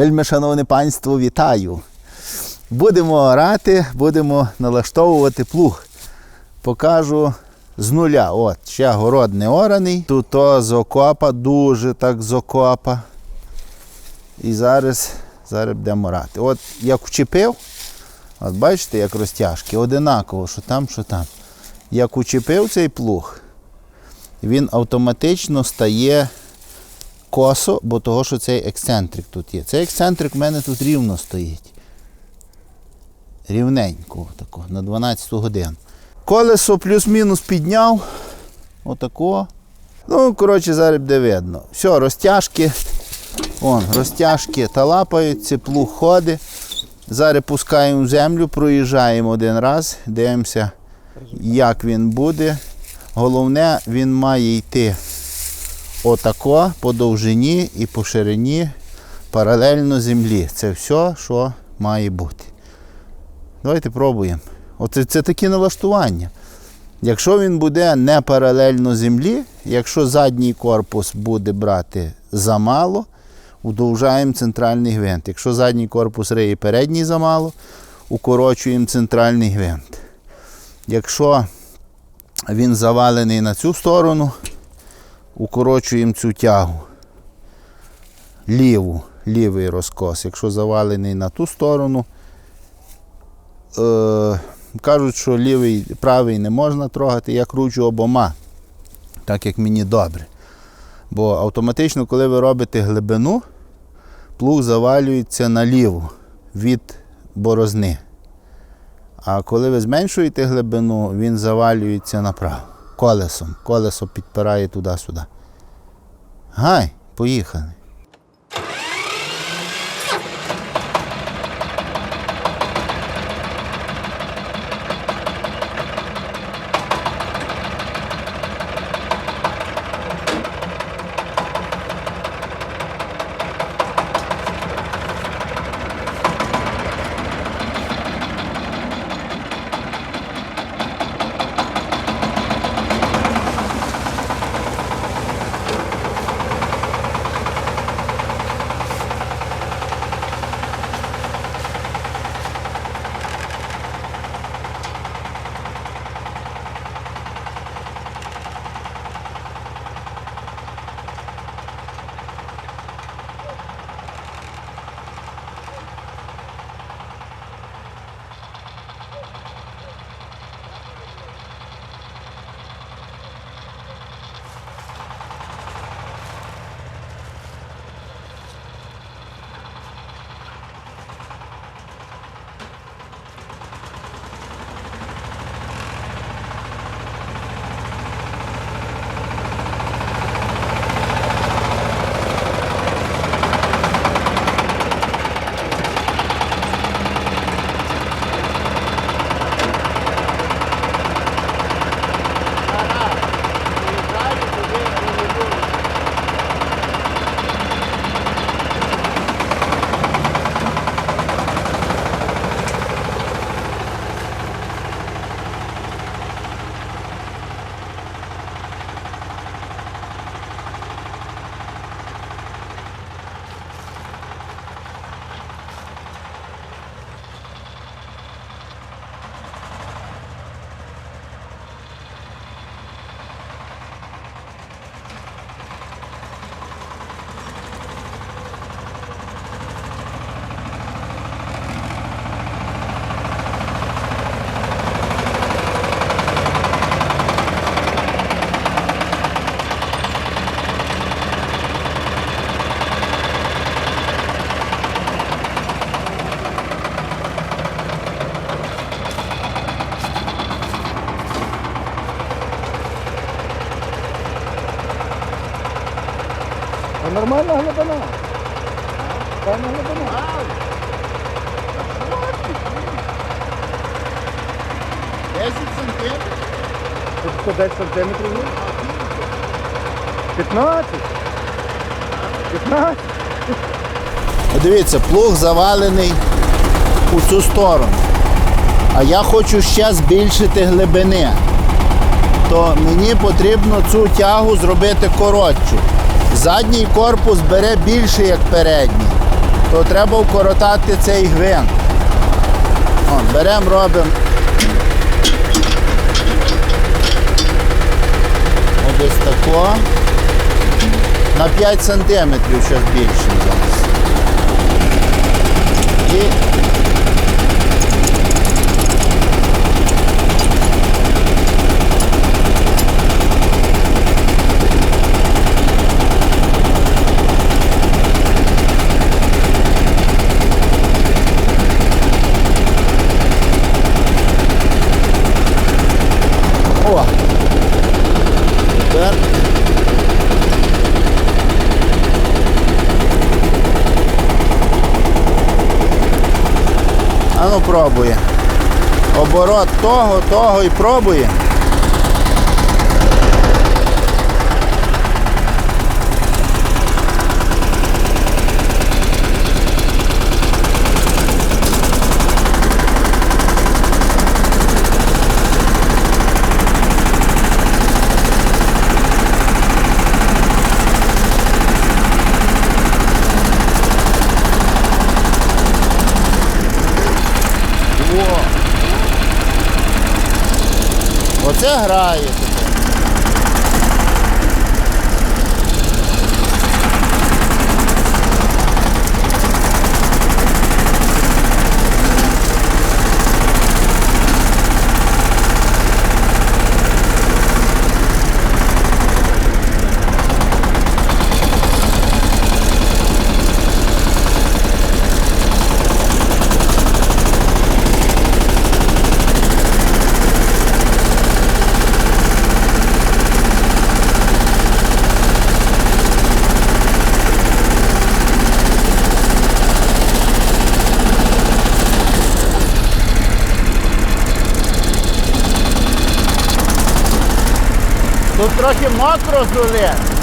Вельми, шановне панство, вітаю. Будемо орати, будемо налаштовувати плуг. Покажу з нуля. От, ще город не ораний. Тут то з окопа, дуже так з окопа. І зараз, зараз будемо орати. От як вчепив, от бачите, як розтяжки, одинаково, що там, що там. Як учепив цей плуг, він автоматично стає косо, бо того, що цей ексцентрик тут є. Цей ексцентрик в мене тут рівно стоїть. Рівненько, тако, на 12 годин. Колесо плюс-мінус підняв. Отако. Ну, коротше, зараз буде видно. Все, розтяжки. Вон, розтяжки та лапаються, плуг ходить. Зараз пускаємо землю, проїжджаємо один раз, дивимося, як він буде. Головне, він має йти отако по довжині і по ширині паралельно землі. Це все, що має бути. Давайте пробуємо. Оце це такі налаштування. Якщо він буде не паралельно землі, якщо задній корпус буде брати замало, удовжаємо центральний гвинт. Якщо задній корпус риє передній замало, укорочуємо центральний гвинт. Якщо він завалений на цю сторону, укорочуємо цю тягу. Ліву, лівий розкос. Якщо завалений на ту сторону, е, кажуть, що лівий, правий не можна трогати, я кручу обома, так як мені добре. Бо автоматично, коли ви робите глибину, плуг завалюється наліво від борозни. А коли ви зменшуєте глибину, він завалюється направо. Колесом. Колесо підпирає туди-сюди. Гай, поїхали. Нормальна глибина. Певна глибина. Тут 110 сантиметрів є? 15? 15? Дивіться, плуг завалений у цю сторону. А я хочу ще збільшити глибини. То мені потрібно цю тягу зробити коротшу. Задній корпус бере більше, як передній. то треба вкоротати цей гвинт. Беремо, робимо. От десь тако. На 5 сантиметрів ще збільшимо зараз. І О! Тепер. А ну пробує. Оборот того, того і пробує. О! Оце грає. Тут трохи мокро зули.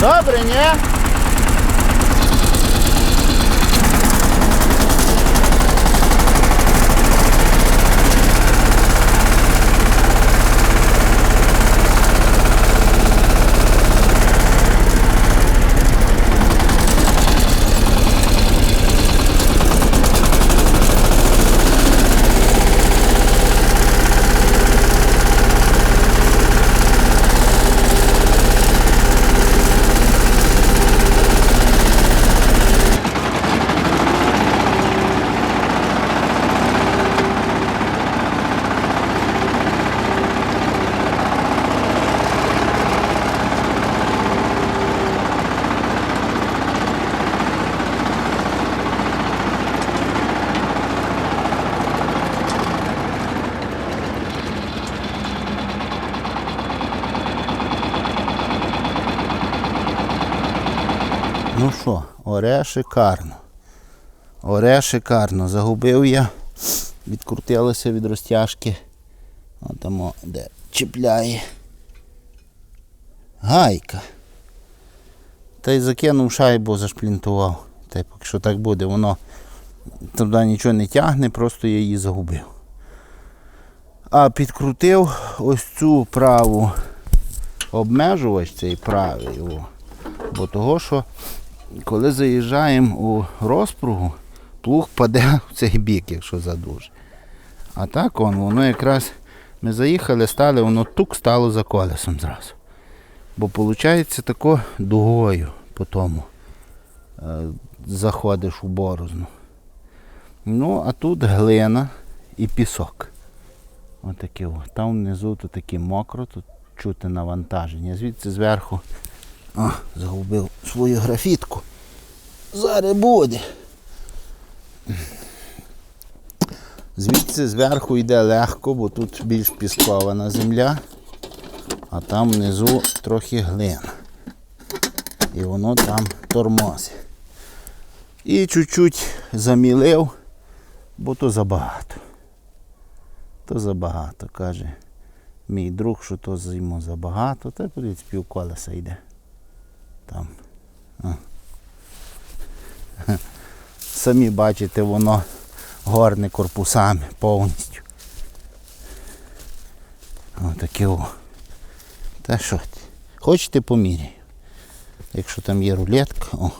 Добре, ні? Ну що, оре шикарно. Оре шикарно. Загубив я. Відкрутилося від розтяжки. От де чіпляє. Гайка. Та й закинув шайбу, зашплінтував. Та й поки що так буде, воно туди нічого не тягне, просто я її загубив. А підкрутив ось цю праву обмежувач цей правий. Бо того, що коли заїжджаємо у розпругу, плуг паде в цей бік, якщо задуже. А так он, воно якраз ми заїхали, стали, воно тук стало за колесом зразу. Бо виходить тако дугою по тому е, заходиш у борозну. Ну, а тут глина і пісок. Отаке о. Там внизу тут таке мокро, тут чути навантаження. Звідси зверху а, загубив свою графітку. Зараз буде. Звідси зверху йде легко, бо тут більш піскована земля, а там внизу трохи глина. І воно там тормозить. І чуть-чуть замілив, бо то забагато. То забагато, каже мій друг, що то йому забагато, та пів колеса йде. Там. Самі бачите, воно горне корпусами повністю. Отаке о. Та що? Хочете поміряю? Якщо там є рулетка. О.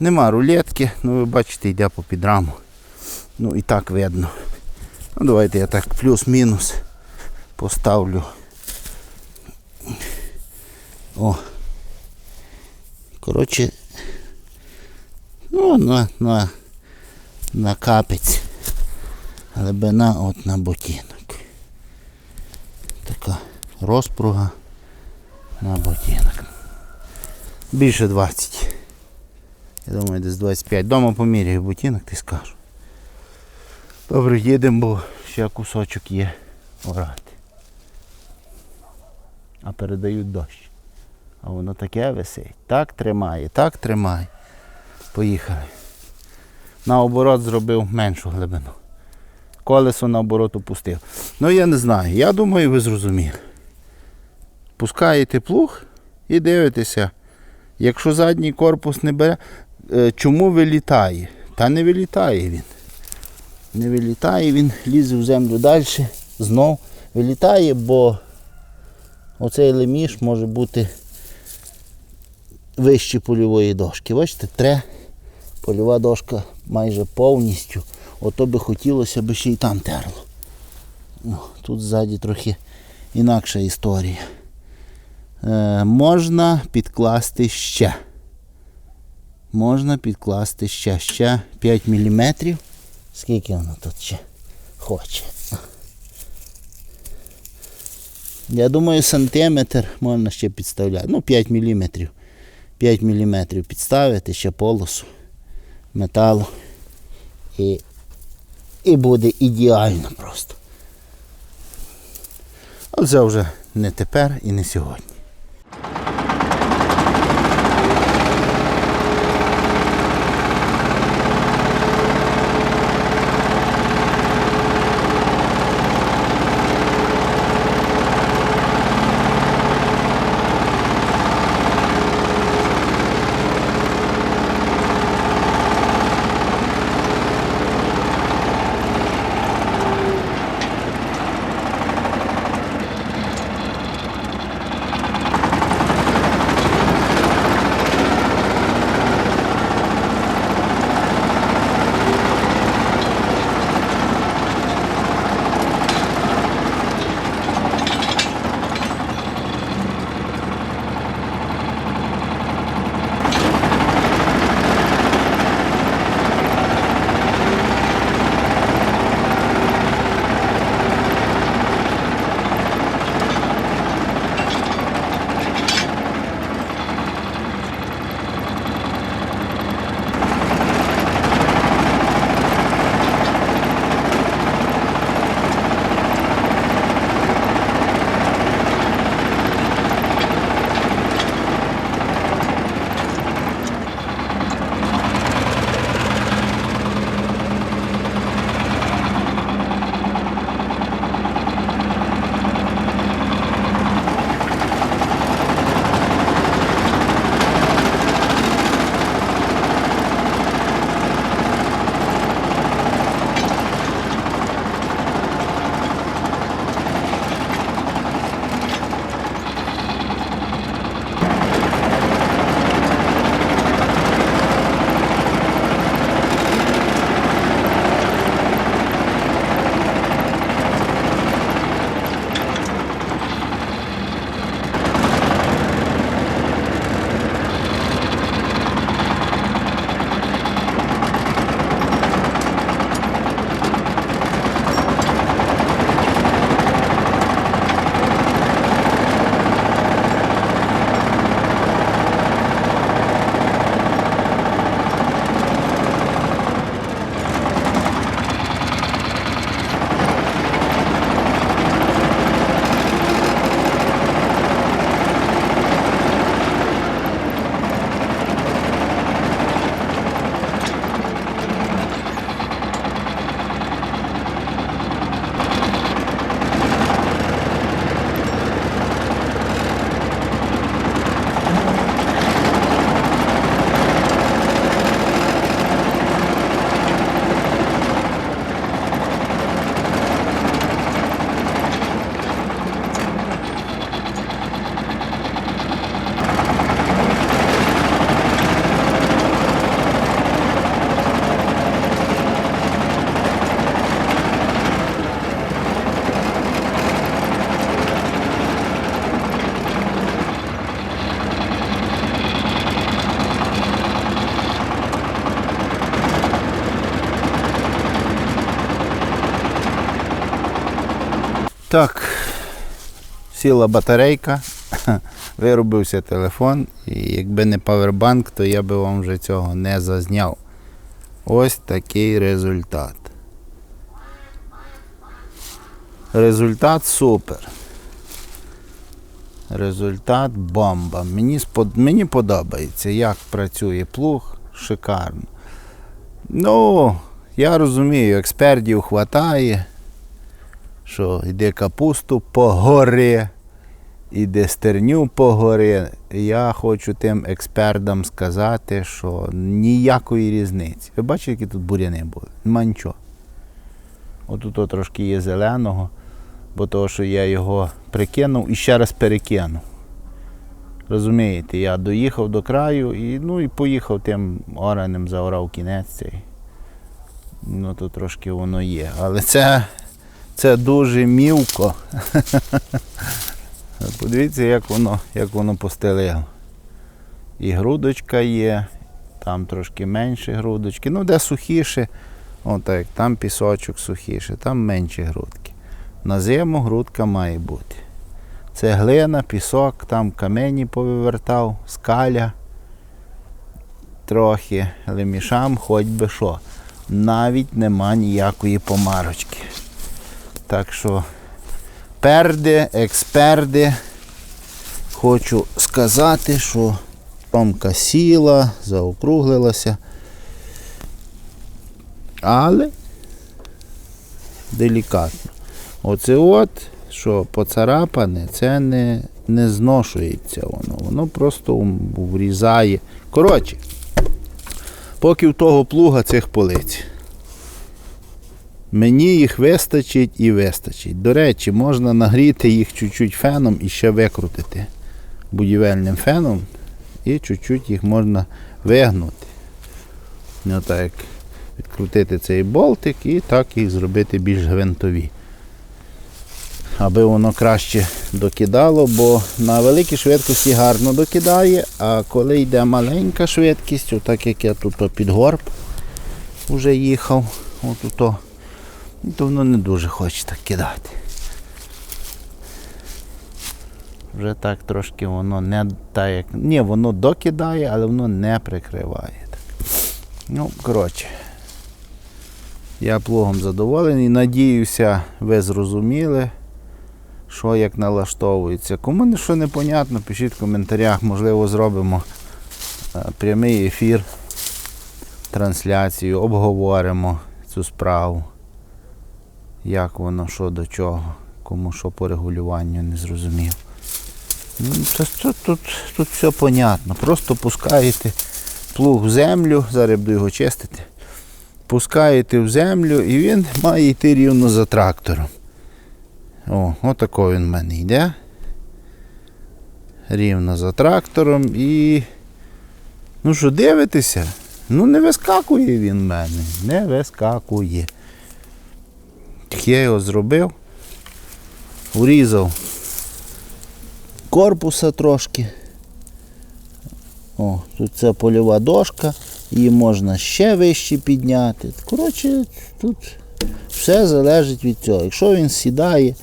Нема рулетки, ну ви бачите, йде по підраму. Ну і так видно. Ну давайте я так плюс-мінус поставлю. О. Коротше, ну, на, на, на капець. Глибина от на ботинок. Така розпруга на ботинок. Більше 20. Я думаю, десь 25. Дома поміряю ботинок, ти скажу. Добре, їдемо, бо ще кусочок є орати. А передають дощ. А воно таке висить. Так тримає, так тримає. Поїхали. Наоборот зробив меншу глибину. Колесо наоборот опустив. Ну я не знаю. Я думаю, ви зрозуміли. Пускаєте плуг і дивитеся. Якщо задній корпус не бере, е, чому вилітає? Та не вилітає він. Не вилітає, він лізе в землю далі, знов вилітає, бо оцей леміш може бути вище польової дошки. Бачите, тре польова дошка майже повністю. Ото би хотілося б ще й там терло. Ну, тут ззаді трохи інакша історія. Е, можна підкласти ще. Можна підкласти ще, ще 5 мм. Скільки воно тут ще хоче? Я думаю, сантиметр можна ще підставляти. Ну, 5 мм. 5 мм підставити ще полосу металу. І, і буде ідеально просто. А це вже не тепер і не сьогодні. Сіла батарейка, виробився телефон, і якби не павербанк, то я би вам вже цього не зазняв. Ось такий результат. Результат супер. Результат бомба. Мені, спод... Мені подобається, як працює плуг, шикарно. Ну, я розумію, експертів хватає, що йде капусту по горі, іде стерню по горі. Я хочу тим експертам сказати, що ніякої різниці. Ви бачите, які тут буряни були? Нема нічого. Отут трошки є зеленого, бо того, що я його прикинув і ще раз перекинув. Розумієте, я доїхав до краю і, ну, і поїхав тим оранем, заорав кінець цей. Ну, то трошки воно є. Але це, це дуже мілко. Подивіться, як воно, як воно постелило. І грудочка є, там трошки менше грудочки. Ну, де сухіше, отак, там пісочок сухіше, там менші грудки. На зиму грудка має бути. Це глина, пісок, там камені повивертав, скаля. Трохи лемішам, хоч би що. Навіть нема ніякої помарочки. Так що перди, експерди, хочу сказати, що ромка сіла, заокруглилася. Але делікатно. Оце от, що поцарапане, це не, не зношується воно. Воно просто врізає. Коротше, поки в того плуга цих полиць. Мені їх вистачить і вистачить. До речі, можна нагріти їх чуть-чуть феном і ще викрутити будівельним феном. І чуть-чуть їх можна вигнути. Ну, так, відкрутити цей болтик і так їх зробити більш гвинтові. Аби воно краще докидало, бо на великій швидкості гарно докидає, а коли йде маленька швидкість, отак як я тут під горб вже їхав, отуто, то воно не дуже хоче так кидати. Вже так трошки воно не так як. Ні, воно докидає, але воно не прикриває. Ну, коротше. Я плугом задоволений. Надіюся, ви зрозуміли, що як налаштовується. Кому не що непонятно, пишіть в коментарях, можливо, зробимо е, прямий ефір, трансляцію, обговоримо цю справу. Як воно, що до чого, кому що по регулюванню не зрозумів. Ну, це, тут, тут все понятно. Просто пускаєте плуг в землю, зараз буду його чистити. Пускаєте в землю і він має йти рівно за трактором. О, отако він в мене йде. Рівно за трактором і. Ну що, дивитеся? Ну не вискакує він в мене. Не вискакує. Так я його зробив, урізав корпуса трошки. О, тут це польова дошка, її можна ще вище підняти. Коротше, тут все залежить від цього. Якщо він сідає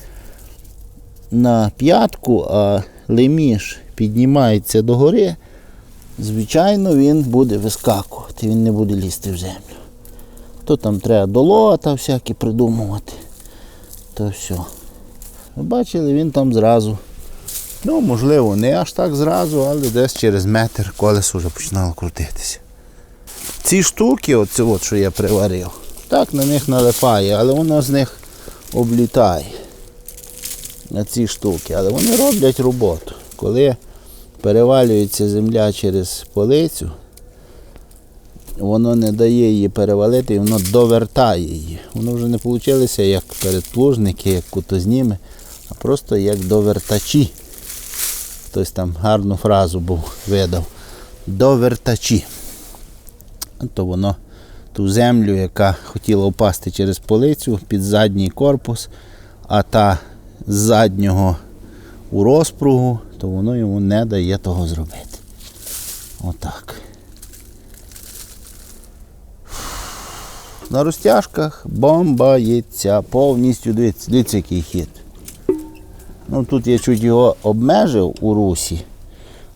на п'ятку, а леміш піднімається догори, звичайно, він буде вискакувати, він не буде лізти в землю. То там треба долота всякі придумувати. То все. Бачили, він там зразу. Ну, можливо, не аж так зразу, але десь через метр колесо вже починало крутитися. Ці штуки, оце от, що я приварив, так на них налипає, але воно з них облітає. На ці штуки. Але вони роблять роботу. Коли перевалюється земля через полицю, воно не дає її перевалити воно довертає її. Воно вже не вийшло як передплужники, як кутозніми, а просто як довертачі. Хтось там гарну фразу був видав. Довертачі. То воно ту землю, яка хотіла впасти через полицю під задній корпус, а та з заднього у розпругу, то воно йому не дає того зробити. Отак. На розтяжках бомбається повністю. Дивіться, дивіться, який хід. Ну, тут я чуть його обмежив у русі,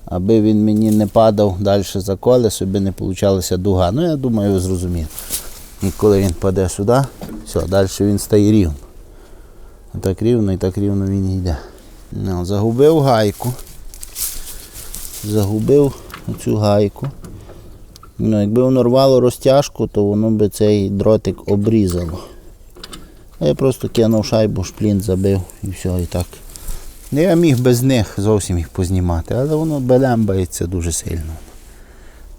аби він мені не падав далі за колесо, аби не получалася дуга. Ну, я думаю, ви зрозуміли. І коли він паде сюди, все, далі він стає рівно. Так рівно і так рівно він йде. Ну, загубив гайку. Загубив цю гайку. Ну, якби воно рвало розтяжку, то воно би цей дротик обрізало. А Я просто кинув шайбу, шплінт забив і все, і так. Ну, Я міг без них зовсім їх познімати, але воно белембається дуже сильно.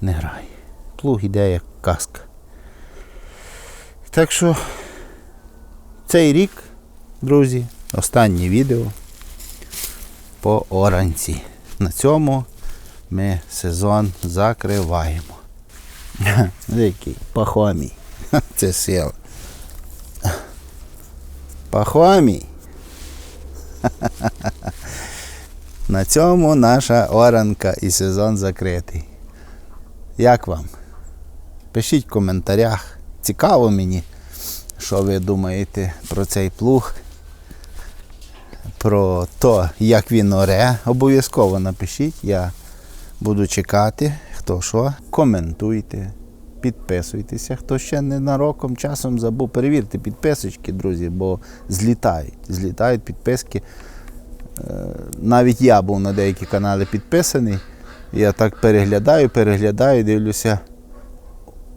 Не грає. Плуг іде як казка. Так що цей рік, друзі, останнє відео по оранці. На цьому ми сезон закриваємо. Який пахомій. Це сила. Пахомій. На цьому наша оранка і сезон закритий. Як вам? Пишіть в коментарях. Цікаво мені, що ви думаєте про цей плуг, про те, як він оре. Обов'язково напишіть. Я буду чекати, хто що. Коментуйте, підписуйтеся. Хто ще ненароком часом забув, перевірте підписочки, друзі, бо злітають. Злітають підписки. Е, Навіть я був на деякі канали підписаний. Я так переглядаю, переглядаю, дивлюся.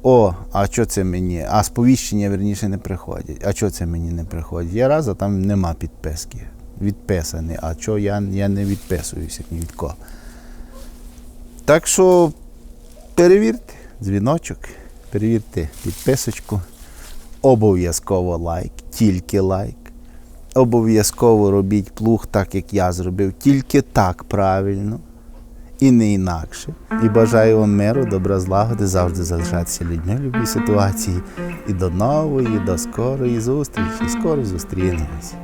О, а що це мені? А сповіщення верніше не приходять. А що це мені не приходять? Я раз, а там нема підписки. Відписаний. А що я, я не відписуюся ні від кого. Так що перевірте дзвіночок, перевірте підписочку. Обов'язково лайк, тільки лайк. Обов'язково робіть плуг так, як я зробив, тільки так правильно і не інакше. І бажаю вам миру, добра злагоди, завжди залишатися людьми в любій ситуації. І до нової, до скорої зустрічі. Скоро зустрінемось.